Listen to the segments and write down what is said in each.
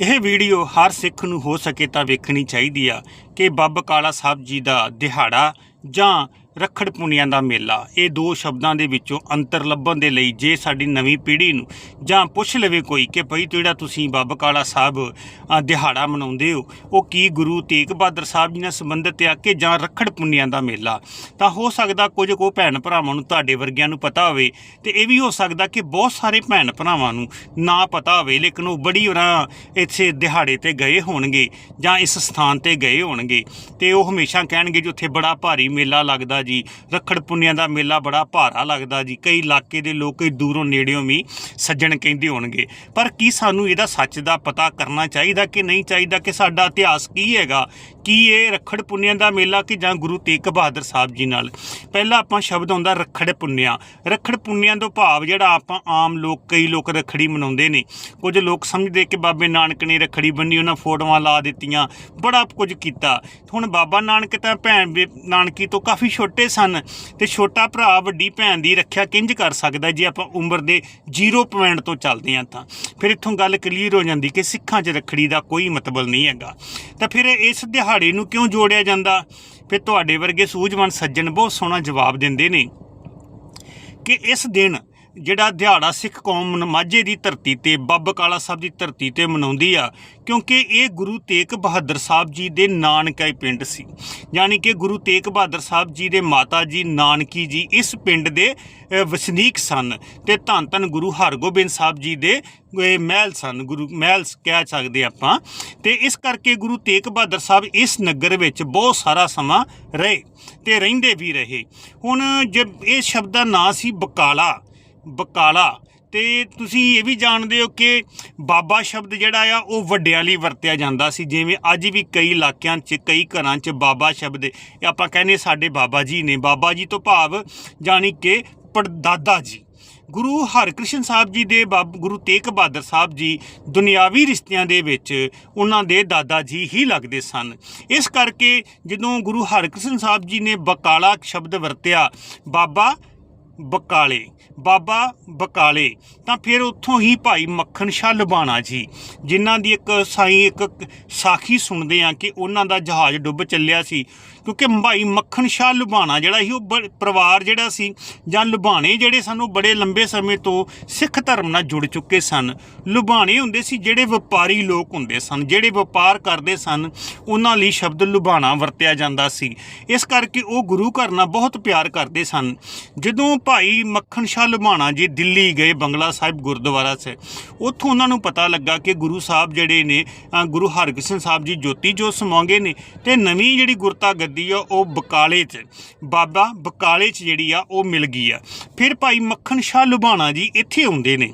ਇਹ ਵੀਡੀਓ ਹਰ ਸਿੱਖ ਨੂੰ ਹੋ ਸਕੇ ਤਾਂ ਵੇਖਣੀ ਚਾਹੀਦੀ ਆ ਕਿ ਬੱਬ ਕਾਲਾ ਸਾਹਿਬ ਜੀ ਦਾ ਦਿਹਾੜਾ ਜਾਂ ਰੱਖੜ ਪੁੰਨਿਆਂ ਦਾ ਮੇਲਾ। ਇਹ ਦੋ ਸ਼ਬਦਾਂ ਦੇ ਵਿੱਚੋਂ ਅੰਤਰ ਲੱਭਣ ਦੇ ਲਈ ਜੇ ਸਾਡੀ ਨਵੀਂ ਪੀੜ੍ਹੀ ਨੂੰ ਜਾਂ ਪੁੱਛ ਲਵੇ ਕੋਈ ਕਿ ਭਈ ਜਿਹੜਾ ਤੁਸੀਂ ਬੱਬ ਕਾਲਾ ਸਾਹਿਬ ਦਿਹਾੜਾ ਮਨਾਉਂਦੇ ਹੋ, ਉਹ ਕੀ ਗੁਰੂ ਤੇਗ ਬਹਾਦਰ ਸਾਹਿਬ ਜੀ ਨਾਲ ਸੰਬੰਧਿਤ ਆ ਕਿ ਜਾਂ ਰੱਖੜ ਪੁੰਨਿਆਂ ਦਾ ਮੇਲਾ? ਤਾਂ ਹੋ ਸਕਦਾ ਕੁਝ ਕੋ ਭੈਣ ਭਰਾਵਾਂ ਨੂੰ ਤੁਹਾਡੇ ਵਰਗਿਆਂ ਨੂੰ ਪਤਾ ਹੋਵੇ ਤੇ ਇਹ ਵੀ ਹੋ ਸਕਦਾ ਕਿ ਬਹੁਤ ਸਾਰੇ ਭੈਣ ਭਰਾਵਾਂ ਨੂੰ ਨਾ ਪਤਾ ਹੋਵੇ, ਲੇਕਿਨ ਉਹ ਬੜੀ ਉਹਨਾਂ ਇੱਥੇ ਦਿਹਾੜੇ ਤੇ ਗਏ ਹੋਣਗੇ ਜਾਂ ਇਸ ਸਥਾਨ ਤੇ ਗਏ ਹੋਣਗੇ ਤੇ ਉਹ ਹਮੇਸ਼ਾ ਕਹਿਣਗੇ ਜੀ ਉੱਥੇ ਬੜਾ ਭਾਰੀ ਮੇਲਾ ਲੱਗਦਾ ਜੀ। ਰੱਖੜ ਪੁੰਨਿਆਂ ਦਾ ਮੇਲਾ ਬੜਾ ਭਾਰਾ ਲੱਗਦਾ ਜੀ। ਕਈ ਇਲਾਕੇ ਦੇ ਲੋਕ ਕਈ ਦੂਰੋਂ ਨੇੜਿਓਂ ਵੀ ਸੱਜਣ ਕਹਿੰਦੇ ਹੋਣਗੇ। ਪਰ ਕੀ ਸਾਨੂੰ ਇਹਦਾ ਸੱਚ ਦਾ ਪਤਾ ਕਰਨਾ ਚਾਹੀਦਾ ਕਿ ਨਹੀਂ ਚਾਹੀਦਾ? ਕਿ ਸਾਡਾ ਇਤਿਹਾਸ ਕੀ ਹੈਗਾ? ਕੀ ਇਹ ਰੱਖੜ ਪੁੰਨਿਆਂ ਦਾ ਮੇਲਾ ਕਿ ਜਾਂ ਗੁਰੂ ਤੇਗ ਬਹਾਦਰ ਸਾਹਿਬ ਜੀ ਨਾਲ? ਪਹਿਲਾ ਆਪਾਂ ਸ਼ਬਦ ਆਉਂਦਾ ਰੱਖੜ ਪੁੰਨਿਆ। ਰੱਖੜ ਪੁੰਨਿਆਂ ਤੋਂ ਭਾਵ ਜਿਹੜਾ ਆਪਾਂ ਆਮ ਲੋਕ, ਕਈ ਲੋਕ ਰੱਖੜੀ ਮਨਾਉਂਦੇ ਨੇ। ਕੁਝ ਲੋਕ ਸਮਝਦੇ ਕਿ ਬਾਬੇ ਨਾਨਕ ਨੇ ਰੱਖੜੀ ਬੰਨੀ, ਉਹਨਾਂ ਫੋਟੋਆਂ ਲਾ ਦਿੱਤੀਆਂ। ਬੜਾ ਕੁਝ ਕੀਤਾ। ਹੁਣ ਬਾਬਾ ਨਾਨਕ ਤਾਂ ਭੈਣ ਵੀ ਨਾਨਕੀ ਤੋਂ ਕਾਫੀ ਛੋਟੇ ਛੋਟੇ ਸਨ ਤੇ ਛੋਟਾ ਭਰਾ ਵੱਡੀ ਭੈਣ ਦੀ ਰੱਖਿਆ ਕਿੰਜ ਕਰ ਸਕਦਾ ਜੇ ਆਪਾਂ ਉਮਰ ਦੇ 0 ਪੁਆਇੰਟ ਤੋਂ ਚੱਲਦੇ ਹਾਂ ਤਾਂ? ਫਿਰ ਇੱਥੋਂ ਗੱਲ ਕਲੀਅਰ ਹੋ ਜਾਂਦੀ ਕਿ ਸਿੱਖਾਂ 'ਚ ਰੱਖੜੀ ਦਾ ਕੋਈ ਮਤਲਬ ਨਹੀਂ ਹੈਗਾ। ਤਾਂ ਫਿਰ ਇਸ ਦਿਹਾੜੇ ਨੂੰ ਕਿਉਂ ਜੋੜਿਆ ਜਾਂਦਾ? ਫਿਰ ਤੁਹਾਡੇ ਵਰਗੇ ਸੂਝਵਾਨ ਸੱਜਣ ਬਹੁਤ ਸੋਹਣਾ ਜਵਾਬ ਦਿੰਦੇ ਨੇ ਕਿ ਇਸ ਦਿਨ ਜਿਹੜਾ ਦਿਹਾੜਾ ਸਿੱਖ ਕੌਮ ਮਾਝੇ ਦੀ ਧਰਤੀ ਤੇ, ਬੱਬ ਕਾਲਾ ਸਾਹਿਬ ਦੀ ਧਰਤੀ ਤੇ ਮਨਾਉਂਦੀ ਆ, ਕਿਉਂਕਿ ਇਹ ਗੁਰੂ ਤੇਗ ਬਹਾਦਰ ਸਾਹਿਬ ਜੀ ਦੇ ਨਾਨਕਾਈ ਪਿੰਡ ਸੀ। ਯਾਨੀ ਕਿ ਗੁਰੂ ਤੇਗ ਬਹਾਦਰ ਸਾਹਿਬ ਜੀ ਦੇ ਮਾਤਾ ਜੀ, ਨਾਨਕੀ ਜੀ ਇਸ ਪਿੰਡ ਦੇ ਵਸਨੀਕ ਸਨ ਤੇ ਧੰਨ ਧੰਨ ਗੁਰੂ ਹਰਗੋਬਿੰਦ ਸਾਹਿਬ ਜੀ ਦੇ ਇਹ ਮਹਿਲ ਸਨ, ਗੁਰੂ ਮਹਿਲ ਕਹਿ ਸਕਦੇ ਆਪਾਂ। ਤੇ ਇਸ ਕਰਕੇ ਗੁਰੂ ਤੇਗ ਬਹਾਦਰ ਸਾਹਿਬ ਇਸ ਨਗਰ ਵਿੱਚ ਬਹੁਤ ਸਾਰਾ ਸਮਾਂ ਰਹੇ ਤੇ ਰਹਿੰਦੇ ਵੀ ਰਹੇ। ਹੁਣ ਜੇ ਇਹ ਸ਼ਬਦ ਦਾ ਨਾਂ ਸੀ ਬਕਾਲਾ ਬਕਾਲਾ। ਤੇ ਤੁਸੀਂ ਇਹ ਵੀ ਜਾਣਦੇ ਹੋ ਕਿ ਬਾਬਾ ਸ਼ਬਦ ਜਿਹੜਾ ਆ, ਉਹ ਵੱਡਿਆਂ ਲਈ ਵਰਤਿਆ ਜਾਂਦਾ ਸੀ। ਜਿਵੇਂ ਅੱਜ ਵੀ ਕਈ ਇਲਾਕਿਆਂ 'ਚ, ਕਈ ਘਰਾਂ 'ਚ ਬਾਬਾ ਸ਼ਬਦ ਇਹ ਆਪਾਂ ਕਹਿੰਦੇ ਸਾਡੇ ਬਾਬਾ ਜੀ ਨੇ। ਬਾਬਾ ਜੀ ਤੋਂ ਭਾਵ ਜਾਣੀ ਕਿ ਪੜਦਾਦਾ ਜੀ। ਗੁਰੂ ਹਰਕ੍ਰਿਸ਼ਨ ਸਾਹਿਬ ਜੀ ਦੇ ਬਾਬ, ਗੁਰੂ ਤੇਗ ਬਹਾਦਰ ਸਾਹਿਬ ਜੀ ਦੁਨਿਆਵੀ ਰਿਸ਼ਤਿਆਂ ਦੇ ਵਿੱਚ ਉਹਨਾਂ ਦੇ ਦਾਦਾ ਜੀ ਹੀ ਲੱਗਦੇ ਸਨ। ਇਸ ਕਰਕੇ ਜਦੋਂ ਗੁਰੂ ਹਰਕ੍ਰਿਸ਼ਨ ਸਾਹਿਬ ਜੀ ਨੇ ਬਕਾਲਾ ਸ਼ਬਦ ਵਰਤਿਆ, ਬਾਬਾ ਬਕਾਲੇ। ਬਾਬਾ ਬਕਾਲੇ। ਤਾਂ ਫਿਰ ਉੱਥੋਂ ਹੀ ਭਾਈ ਮੱਖਣ ਸ਼ਾਹ ਲੁਬਾਣਾ ਜੀ, ਜਿਨ੍ਹਾਂ ਦੀ ਇੱਕ ਸਾਈ ਇੱਕ ਸਾਖੀ ਸੁਣਦੇ ਆ ਕਿ ਉਹਨਾਂ ਦਾ ਜਹਾਜ਼ ਡੁੱਬ ਚੱਲਿਆ ਸੀ। ਕਿਉਂਕਿ ਭਾਈ ਮੱਖਣ ਸ਼ਾਹ ਲੁਬਾਣਾ ਜਿਹੜਾ ਸੀ, ਉਹ ਬ- ਪਰਿਵਾਰ ਜਿਹੜਾ ਸੀ ਜਾਂ ਲੁਬਾਣੇ ਜਿਹੜੇ ਸਾਨੂੰ ਬੜੇ ਲੰਬੇ ਸਮੇਂ ਤੋਂ ਸਿੱਖ ਧਰਮ ਨਾਲ ਜੁੜ ਚੁੱਕੇ ਸਨ। ਲੁਬਾਣੇ ਹੁੰਦੇ ਸੀ ਜਿਹੜੇ ਵਪਾਰੀ ਲੋਕ ਹੁੰਦੇ ਸਨ, ਜਿਹੜੇ ਵਪਾਰ ਕਰਦੇ ਸਨ, ਉਹਨਾਂ ਲਈ ਸ਼ਬਦ ਲੁਬਾਣਾ ਵਰਤਿਆ ਜਾਂਦਾ ਸੀ। ਇਸ ਕਰਕੇ ਉਹ ਗੁਰੂ ਘਰ ਨਾਲ ਬਹੁਤ ਪਿਆਰ ਕਰਦੇ ਸਨ। ਜਦੋਂ ਭਾਈ ਮੱਖਣ ਸ਼ਾਹ ਲੁਬਾਣਾ ਜੀ ਦਿੱਲੀ ਗਏ ਬੰਗਲਾ ਸਾਹਿਬ ਗੁਰਦੁਆਰਾ ਸੇ ਉੱਥੋਂ ਉਹਨਾਂ ਨੂੰ ਪਤਾ ਲੱਗਾ ਕਿ ਗੁਰੂ ਸਾਹਿਬ ਜਿਹੜੇ ਨੇ ਗੁਰੂ ਹਰਗੋਬਿੰਦ ਸਾਹਿਬ ਜੀ ਜੋਤੀ ਜੋਤ ਸਮਾਉਂਗੇ ਨੇ ਤੇ ਨਵੀਂ ਜਿਹੜੀ ਗੁਰਤਾ ਗੱਦੀ ਆ, ਉਹ ਬਕਾਲੇ 'ਚ। ਬਾਬਾ ਬਕਾਲੇ 'ਚ ਜਿਹੜੀ ਆ, ਉਹ ਮਿਲ ਗਈ ਆ। ਫਿਰ ਭਾਈ ਮੱਖਣ ਸ਼ਾਹ ਲੁਬਾਣਾ ਜੀ ਇੱਥੇ ਆਉਂਦੇ ਨੇ।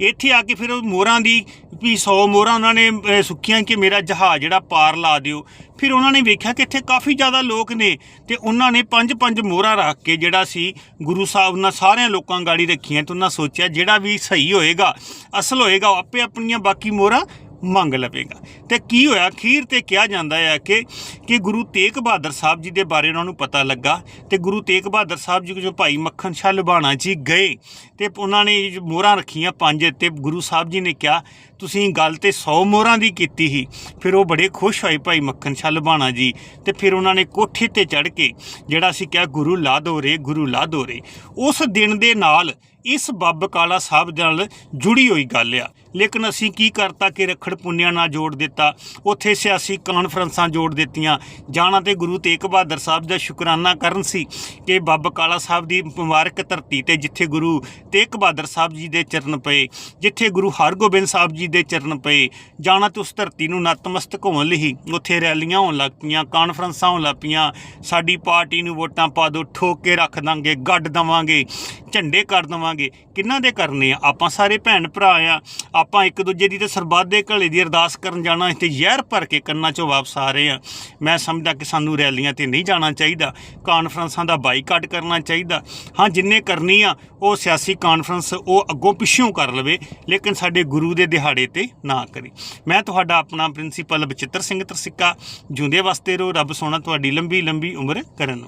ਇੱਥੇ ਆ ਕੇ ਫਿਰ ਉਹ ਮੋਹਰਾਂ ਦੀ, ਵੀ 100 ਮੋਹਰਾਂ ਉਹਨਾਂ ਨੇ ਸੁੱਕੀਆਂ ਕਿ ਮੇਰਾ ਜਹਾਜ਼ ਜਿਹੜਾ ਪਾਰ ਲਾ ਦਿਓ। ਫਿਰ ਉਹਨਾਂ ਨੇ ਵੇਖਿਆ ਕਿ ਇੱਥੇ ਕਾਫੀ ਜ਼ਿਆਦਾ ਲੋਕ ਨੇ ਤੇ ਉਹਨਾਂ ਨੇ ਪੰਜ ਪੰਜ ਮੋਹਰਾਂ ਰੱਖ ਕੇ ਜਿਹੜਾ ਸੀ, ਗੁਰੂ ਸਾਹਿਬ ਨਾਲ ਸਾਰਿਆਂ ਲੋਕਾਂ ਗਾੜੀ ਰੱਖੀਆਂ ਤੇ ਉਹਨਾਂ ਸੋਚਿਆ ਜਿਹੜਾ ਵੀ ਸਹੀ ਹੋਏਗਾ, ਅਸਲ ਹੋਏਗਾ, ਉਹ ਆਪੇ ਆਪਣੀਆਂ ਬਾਕੀ ਮੋਹਰਾਂ ਮੰਗ ਲਵੇਗਾ। ਤੇ ਕੀ ਹੋਇਆ? ਅਖੀਰ ਤੇ ਕਿਹਾ ਜਾਂਦਾ ਹੈ ਕਿ ਕਿ ਗੁਰੂ ਤੇਗ ਬਹਾਦਰ ਸਾਹਿਬ ਜੀ ਦੇ ਬਾਰੇ ਉਹਨਾਂ ਨੂੰ ਪਤਾ ਲੱਗਾ ਤੇ ਗੁਰੂ ਤੇਗ ਬਹਾਦਰ ਸਾਹਿਬ ਜੀ ਜੋ ਭਾਈ ਮੱਖਣ ਸ਼ਾਹ ਲੁਬਾਣਾ ਜੀ ਗਏ ਤੇ ਉਹਨਾਂ ਨੇ ਮੋਹਰਾਂ ਰੱਖੀਆਂ ਪੰਜ, ਤੇ ਗੁਰੂ ਸਾਹਿਬ ਜੀ ਨੇ ਕਿਹਾ, ਤੁਸੀਂ ਗੱਲ ਤੇ 100 ਮੋਹਰਾਂ ਦੀ ਕੀਤੀ ਸੀ। ਫਿਰ ਉਹ ਬੜੇ ਖੁਸ਼ ਹੋਏ ਭਾਈ ਮੱਖਣ ਸ਼ਾਹ ਲੁਬਾਣਾ ਜੀ ਤੇ ਫਿਰ ਉਹਨਾਂ ਨੇ ਕੋਠੇ ਤੇ ਚੜ ਕੇ ਜਿਹੜਾ ਅਸੀਂ ਕਿਹਾ ਗੁਰੂ ਲਾ ਦੋਰੇ ਗੁਰੂ ਲਾ ਦੋਰੇ ਉਸ ਦਿਨ ਦੇ ਨਾਲ ਇਸ ਬੱਬ ਕਾਲਾ ਸਾਹਿਬ ਨਾਲ ਜੁੜੀ ਹੋਈ ਗੱਲ ਆ। ਲੇਕਿਨ ਅਸੀਂ ਕੀ ਕਰਤਾ ਕਿ ਰਖੜ ਪੁੰਨਿਆ ਨਾਲ ਜੋੜ ਦਿੱਤਾ। ਉੱਥੇ ਸਿਆਸੀ ਕਾਨਫਰੰਸਾਂ ਜੋੜ ਦਿੱਤੀਆਂ। ਜਾਣਾ ਤੇ ਗੁਰੂ ਤੇਗ ਬਹਾਦਰ ਸਾਹਿਬ ਦਾ ਸ਼ੁਕਰਾਨਾ ਕਰਨ ਸੀ ਕਿ ਬਾਬਾ ਕਾਲਾ ਸਾਹਿਬ ਦੀ ਮੁਬਾਰਕ ਧਰਤੀ ਤੇ ਜਿੱਥੇ ਗੁਰੂ ਤੇਗ ਬਹਾਦਰ ਸਾਹਿਬ ਜੀ ਦੇ ਚਰਨ ਪਏ, ਜਿੱਥੇ ਗੁਰੂ ਹਰਗੋਬਿੰਦ ਸਾਹਿਬ ਜੀ ਦੇ ਚਰਨ ਪਏ, ਜਾਣਾ ਤੇ ਉਸ ਧਰਤੀ ਨੂੰ ਨਤਮਸਤਕ ਹੋਣ ਲਈ ਉੱਥੇ ਰੈਲੀਆਂ ਹੋਣ ਲੱਗ ਪਈਆਂ, ਕਾਨਫਰੰਸਾਂ ਹੋਣ ਲੱਗ ਪਈਆਂ। ਸਾਡੀ ਪਾਰਟੀ ਨੂੰ ਵੋਟਾਂ ਪਾ ਦਿਓ, ਠੋਕ ਕੇ ਰੱਖ ਦਾਂਗੇ, ਗੱਡ ਦਵਾਂਗੇ, ਝੰਡੇ ਕਰ ਦਵਾਂਗੇ। ਕਿੰਨਾ ਦੇ ਕਰਨੇ ਆ? ਆਪਾਂ ਸਾਰੇ ਭੈਣ ਭਰਾ ਆ ਆਪਾਂ ਇੱਕ ਦੂਜੇ ਦੀ ਤੇ ਸਰਬੱਤ ਦੇ ਘਲੇ ਦੀ ਅਰਦਾਸ ਕਰਨ ਜਾਣਾ ਤੇ ਜ਼ਹਿਰ ਭਰ ਕੇ ਕੰਨਾਂ ਚੋਂ ਵਾਪਸ ਆ ਰਹੇ ਆ ਮੈਂ ਸਮਝਦਾ ਕਿ ਸਾਨੂੰ ਰੈਲੀਆਂ ਤੇ ਨਹੀਂ ਜਾਣਾ ਚਾਹੀਦਾ। ਕਾਨਫਰੰਸਾਂ ਦਾ ਬਾਈਕਾਟ ਕਰਨਾ ਚਾਹੀਦਾ। ਹਾਂ, ਜਿੰਨੇ ਕਰਨੀ ਆ, ਉਹ ਸਿਆਸੀ ਕਾਨਫਰੰਸ ਉਹ ਅੱਗੋਂ ਪਿੱਛੋਂ ਕਰ ਲਵੇ, ਲੇਕਿਨ ਸਾਡੇ ਗੁਰੂ ਦੇ ਦਿਹਾੜੇ ਤੇ ਨਾ ਕਰੇ। ਮੈਂ ਤੁਹਾਡਾ ਆਪਣਾ ਪ੍ਰਿੰਸੀਪਲ ਬਚਿੱਤਰ ਸਿੰਘ ਤਰਸਿੱਕਾ ਜੁੰਦੇ ਵਾਸਤੇ ਰੋ ਰੱਬ ਸੋਨਾ ਤੁਹਾਡੀ ਲੰਬੀ ਲੰਬੀ ਉਮਰ ਕਰਨ।